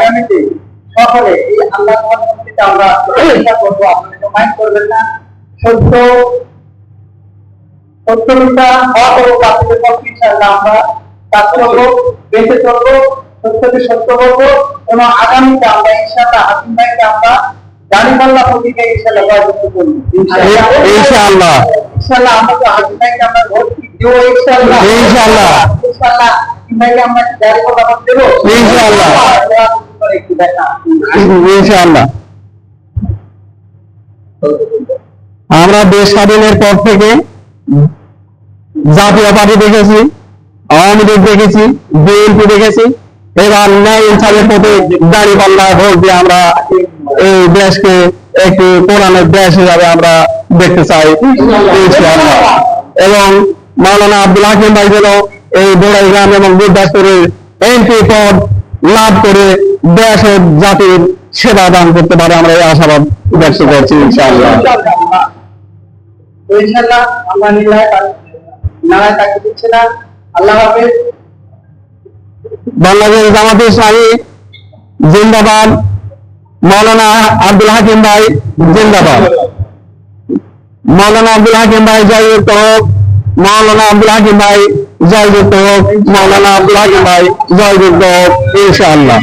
আগামীতে সকলে এই আল্লাহ আমরা চেষ্টা করব মাইন্ড করবেন না। সত্য সত্যমিতা পক্ষে ইনশাআল্লাহ আমরা। করব বেঁচে চলবো সত্যকে সত্য বলব এবং আগামীতে আমরা ইনশাআল্লাহ হাসিম ভাইকে আমরা দাঁড়িপাল্লা প্রতীকে ইনশাআল্লাহ জয়যুক্ত করব। ইনশাআল্লাহ। ইনশাআল্লাহ। আমরা তো হাসিম ভাইকে আমরা ভোট দেবো? ইনশাআল্লাহ। ইনশাআল্লাহ। ইনশাআল্লাহ হাসিম ভাইকে আমরা দাঁড়িপাল্লা ভোট দেবো। ইনশাআল্লাহ। ইনশাআল্লাহ। আমরা দেশ স্বাধীনের পর থেকে জাতীয় পার্টি দেখেছি, আওয়ামী লীগ দেখেছি, বিএনপি দেখেছি, এবার ন্যায় ইনসাফের প্রতি দাঁড়ি পাল্লা ভোট দিয়ে আমরা এই দেশকে একটি কোরআনের দেশ হিসাবে আমরা দেখতে চাই। এবং মাওলানা আব্দুল হাকিম ভাই যেন এই বোড়াইগ্রাম এবং গুরদাসপুরের এমপি পদ লাভ করে দেশ ও জাতির সেবা দান করতে পারে। আমরা এই আশাবাদ ব্যক্ত করছি ইনশাআল্লাহ। ইনশাআল্লাহ আমরা নিলায় নারায় তাকে দিচ্ছি না। আল্লাহ হাফেজ। বাংলাদেশ জামাতে ইসলামী জিন্দাবাদ। মৌলানা আব্দুল হাকিম ভাই জিন্দাবাদ। মৌলানা আব্দুল হাকিম ভাই জয়যুক্ত হোক মৌলানা আব্দুল হাকিম ভাই জয়যুক্ত হোক মৌলানা আব্দুল হাকিম ভাই জয়যুক্ত হোক ইনশাআল্লাহ।